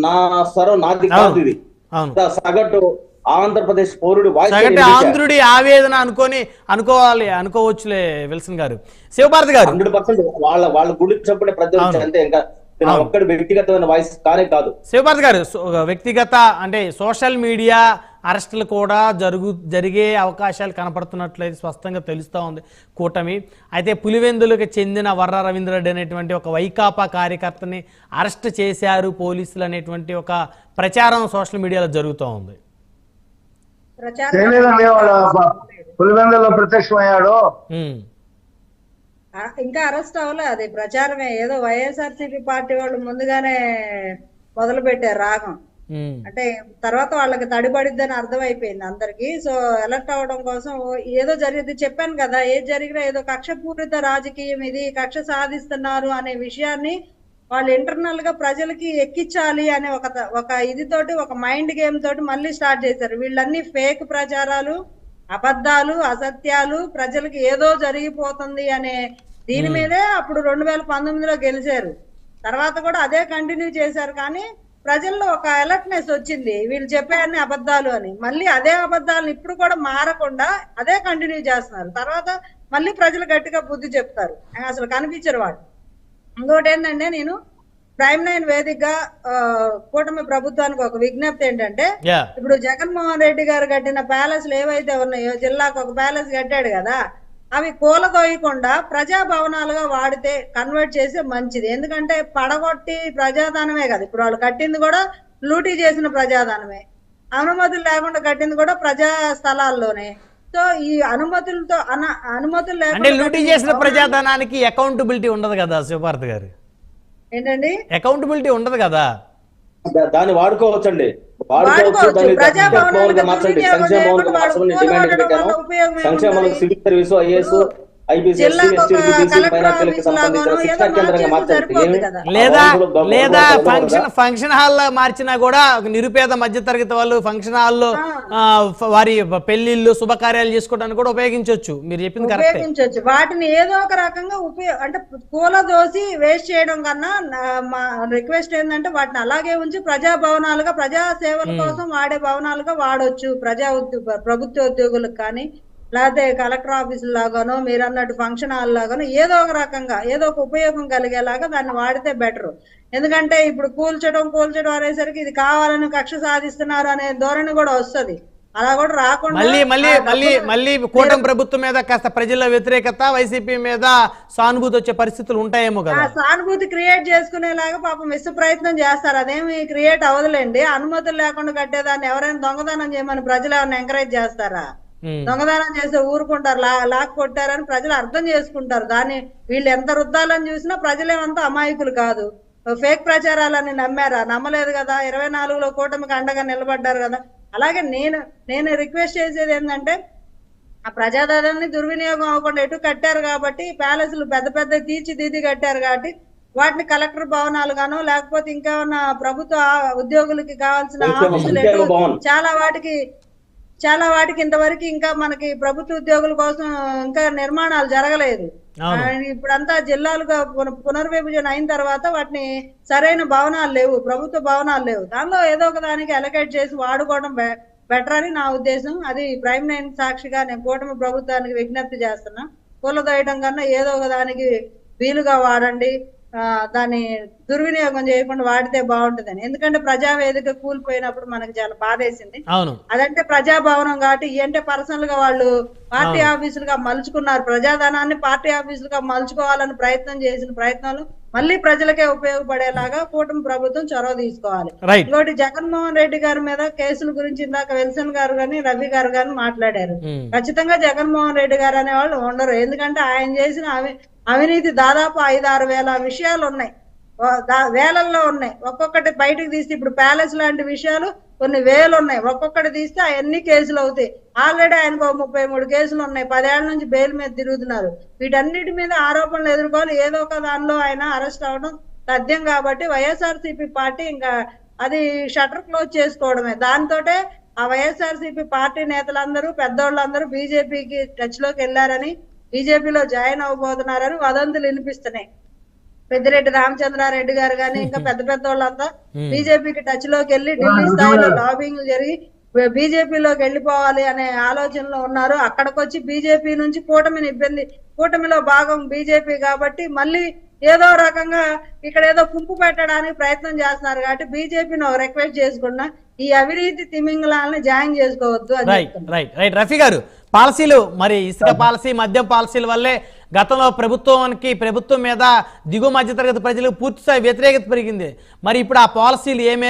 నా స్వరం నాది. కాదు ఇది సగటు ఆంధ్రప్రదేశ్ పౌరుడి సగటి ఆంధ్రుడి ఆవేదన అనుకొని అనుకోవాలి అనుకోవచ్చులే విల్సన్ గారు శివభారతి గారు హండ్రెడ్ పర్సెంట్ వాళ్ళ వాళ్ళ గుడి చెప్పిన ప్రజలు. అంతే ఇంకా. ఒక్కడి వ్యక్తిగతమైన వాయిస్ కానే కాదు శివభారతి గారు వ్యక్తిగత అంటే సోషల్ మీడియా అరెస్టులు కూడా జరుగు జరిగే అవకాశాలు కనపడుతున్నట్లయితే స్పష్టంగా తెలుస్తూ ఉంది కూటమి. అయితే పులివెందులకు చెందిన వర్ర రవీంద్రరెడ్డి అనేటువంటి ఒక వైకాపా కార్యకర్తని అరెస్ట్ చేశారు పోలీసులు అనేటువంటి ఒక ప్రచారం సోషల్ మీడియాలో జరుగుతూ ఉంది. పులివెందులో ప్రత్యక్షమయ్యాడు. ఇంకా అరెస్ట్ అవ్వలే అది ప్రచారమే. ఏదో వైఎస్ఆర్సీపీ పార్టీ వాళ్ళు ముందుగానే మొదలు పెట్టారు రాగం. అంటే తర్వాత వాళ్ళకి తడిపడిద్దని అర్థమైపోయింది అందరికి. సో ఎలక్ట్ అవ్వడం కోసం ఏదో జరిగింది. చెప్పాను కదా ఏది జరిగినా ఏదో కక్షపూరిత రాజకీయం ఇది కక్ష సాధిస్తున్నారు అనే విషయాన్ని వాళ్ళు ఇంటర్నల్గా ప్రజలకి ఎక్కించాలి అనే ఒక ఒక ఇది తోటి ఒక మైండ్ గేమ్ తోటి మళ్ళీ స్టార్ట్ చేశారు. వీళ్ళన్నీ ఫేక్ ప్రచారాలు అబద్ధాలు అసత్యాలు ప్రజలకి ఏదో జరిగిపోతుంది అనే దీని మీదే అప్పుడు రెండు వేల పంతొమ్మిదిలో గెలిచారు. తర్వాత కూడా అదే కంటిన్యూ చేశారు. కానీ ప్రజల్లో ఒక అలర్ట్నెస్ వచ్చింది. వీళ్ళు చెప్పే అన్ని అబద్ధాలు అని. మళ్ళీ అదే అబద్ధాలను ఇప్పుడు కూడా మారకుండా అదే కంటిన్యూ చేస్తున్నారు. తర్వాత మళ్ళీ ప్రజలు గట్టిగా బుద్ధి చెప్తారు. అసలు కనిపించరు వాళ్ళు. ఇంకోటి ఏంటంటే నేను ప్రైమ్ నైన్ వేదికగా కూటమి ప్రభుత్వానికి ఒక విజ్ఞప్తి ఏంటంటే ఇప్పుడు జగన్మోహన్ రెడ్డి గారు కట్టిన ప్యాలెస్లు ఏవైతే ఉన్నాయో జిల్లాకు ఒక ప్యాలెస్ కట్టాడు కదా. అవి కూలదోయకుండా ప్రజా భవనాలుగా వాడితే కన్వర్ట్ చేస్తే మంచిది. ఎందుకంటే పడగొట్టి ప్రజాదానమే కదా. ఇప్పుడు వాళ్ళు కట్టింది కూడా లూటీ చేసిన ప్రజాదానమే అనుమతులు లేకుండా కట్టింది కూడా ప్రజా స్థలాల్లోనే. సో ఈ అనుమతులతో అన అనుమతులు అంటే లేకుండా లూటీ చేసిన ప్రజాధనానికి అకౌంటబిలిటీ ఉండదు కదా శివభారతి గారు? ఏంటండి? అకౌంటబిలిటీ ఉండదు కదా? దాన్ని వాడుకోవచ్చండి. సంక్షేమ? సివిల్ సర్వీస్ ఐఏఎస్ లేదా లేదా ఫంక్షన్ ఫంక్షన్ హాల్ మార్చినా కూడా నిరుపేద మధ్యతరగతి వాళ్ళు ఫంక్షన్ హాల్లో వారి పెళ్ళిళ్ళు శుభకార్యాలు చేసుకోవడానికి కూడా ఉపయోగించవచ్చు మీరు చెప్పింది కరెక్టే. ఉపయోగించవచ్చు వాటిని ఏదో ఒక రకంగా ఉపయోగ అంటే పూల దోసి వేస్ట్ చేయడం కన్నా మా రిక్వెస్ట్ ఏంటంటే వాటిని అలాగే ఉంచి ప్రజా భవనాలుగా ప్రజా సేవల కోసం వాడే భవనాలుగా వాడొచ్చు. ప్రజా ఉద్యోగ ప్రభుత్వ ఉద్యోగులకు కానీ లేకపోతే కలెక్టర్ ఆఫీస్ లాగానో మీరు అన్నట్టు ఫంక్షన్ హాల్ లాగానో ఏదో ఒక రకంగా ఏదో ఒక ఉపయోగం కలిగేలాగా దాన్ని వాడితే బెటర్ ఎందుకంటే ఇప్పుడు కూల్చడం కూల్చడం అనేసరికి ఇది కావాలని కక్ష సాధిస్తున్నారు అనే ధోరణి కూడా వస్తది. అలా కూడా రాకుండా మళ్ళీ మళ్ళీ మళ్ళీ మళ్ళీ కూటమి ప్రభుత్వం మీద కాస్త ప్రజల వ్యతిరేకత వైసీపీ మీద సానుభూతి వచ్చే పరిస్థితులు ఉంటాయేమో కదా. సానుభూతి క్రియేట్ చేసుకునేలాగా పాపం విశ్వ ప్రయత్నం చేస్తారు. అదేమి క్రియేట్ అవ్వదులేండి. అనుమతులు లేకుండా కట్టేదాన్ని ఎవరైనా దొంగతనం చేయమని ప్రజలు ఎవరైనా ఎంకరేజ్ చేస్తారా? ఉమ్. దొంగతనం చేస్తే ఊరుకుంటారు లా లాక్ కొట్టారని ప్రజలు అర్థం చేసుకుంటారు. దాన్ని వీళ్ళు ఎంత రుద్దాలని చూసినా ప్రజలేమంతా అమాయకులు కాదు. ఫేక్ ప్రచారాలని నమ్మారా? నమ్మలేదు కదా. ఇరవై నాలుగులో కూటమికి అండగా నిలబడ్డారు కదా. అలాగే నేను నేను రిక్వెస్ట్ చేసేది ఏంటంటే ఆ ప్రజాధనాన్ని దుర్వినియోగం అవ్వకుండా ఎటు కట్టారు కాబట్టి ప్యాలెస్లు పెద్ద పెద్ద తీర్చిదిద్ది కట్టారు కాబట్టి వాటిని కలెక్టర్ భవనాలు గాను లేకపోతే ఇంకా ఉన్న ప్రభుత్వ ఉద్యోగులకి కావాల్సిన ఆఫీసులు. చాలా వాటికి చాలా వాటికి ఇంతవరకు ఇంకా మనకి ప్రభుత్వ ఉద్యోగుల కోసం ఇంకా నిర్మాణాలు జరగలేదు. ఇప్పుడంతా జిల్లాలుగా పున- పునర్విభజన అయిన తర్వాత వాటిని సరైన భవనాలు లేవు ప్రభుత్వ భవనాలు లేవు. దానిలో ఏదో ఒక దానికి అలకేట్ చేసి వాడుకోవడం బెటర్ అని నా ఉద్దేశం. అది ప్రైమ్ నైన్ సాక్షిగా నేను కూటమి ప్రభుత్వానికి విజ్ఞప్తి చేస్తున్నా. కూలదోయడం కన్నా ఏదో ఒక దానికి వీలుగా వాడండి. దాన్ని దుర్వినియోగం చేయకుండా వాడితే బాగుంటుందని. ఎందుకంటే ప్రజావేదిక కూలిపోయినప్పుడు మనకు చాలా బాధేసింది అదంటే ప్రజాభవనం కాబట్టి ఇవంటే పర్సనల్గా వాళ్ళు పార్టీ ఆఫీసులుగా మలుచుకున్నారు. ప్రజాధనాన్ని పార్టీ ఆఫీసులుగా మలుచుకోవాలని ప్రయత్నం చేసిన ప్రయత్నాలు మళ్ళీ ప్రజలకే ఉపయోగపడేలాగా కూటమి ప్రభుత్వం చొరవ తీసుకోవాలి. ఇంకోటి జగన్మోహన్ రెడ్డి గారి మీద కేసుల గురించి ఇందాక విల్సన్ గారు గాని రవి గారు గాని మాట్లాడారు. ఉమ్. ఖచ్చితంగా జగన్మోహన్ రెడ్డి గారు అనే వాళ్ళు ఉండరు. ఎందుకంటే ఆయన చేసిన అవి అవినీతి దాదాపు ఐదు ఆరు వేల విషయాలు ఉన్నాయి వేలల్లో ఉన్నాయి. ఒక్కొక్కటి బయటకు తీస్తే ఇప్పుడు ప్యాలెస్ లాంటి విషయాలు కొన్ని వేలు ఉన్నాయి ఒక్కొక్కటి తీస్తే అవన్నీ కేసులు అవుతాయి. ఆల్రెడీ ఆయనకు ఒక ముప్పై మూడు కేసులు ఉన్నాయి. పదేళ్ళ నుంచి బెయిల్ మీద తిరుగుతున్నారు. వీటన్నిటి మీద ఆరోపణలు ఎదుర్కోవాలి. ఏదో ఒక దానిలో ఆయన అరెస్ట్ అవడం తథ్యం కాబట్టి వైఎస్ఆర్సీపీ పార్టీ ఇంకా అది షటర్ క్లోజ్ చేసుకోవడమే. దాంతోటే ఆ వైఎస్ఆర్సీపీ పార్టీ నేతలందరూ పెద్దోళ్ళందరూ బీజేపీకి టచ్లోకి వెళ్ళారని బీజేపీలో జాయిన్ అవబోతున్నారని వదంతులు వినిపిస్తున్నాయి. పెద్దిరెడ్డి రామచంద్రారెడ్డి గారు గాని ఇంకా పెద్ద పెద్ద వాళ్ళంతా బీజేపీకి టచ్లోకి వెళ్ళి ఢిల్లీ స్థాయిలో లాబింగ్ జరిగి బీజేపీలోకి వెళ్ళిపోవాలి అనే ఆలోచనలో ఉన్నారు. అక్కడికి వచ్చి బీజేపీ నుంచి కూటమిని ఇబ్బంది కూటమిలో భాగం బీజేపీ కాబట్టి మళ్ళీ ఏదో రకంగా ఇక్కడ ఏదో కుంపు పెట్టడానికి ప్రయత్నం చేస్తున్నారు కాబట్టి బీజేపీని ఒక రిక్వెస్ట్ చేసుకున్నా ఈ అవినీతి తిమింగళాలని జాయిన్ చేసుకోవద్దు అని right. Right right Rafi garu పాలసీలు మరి ఇసుక పాలసీ మద్యం పాలసీల వల్లే గతంలో ప్రభుత్వానికి ప్రభుత్వం మీద దిగువ మధ్యతరగతి ప్రజలకు పూర్తిస్థాయి వ్యతిరేకత పెరిగింది. మరి ఇప్పుడు ఆ పాలసీలు ఏమే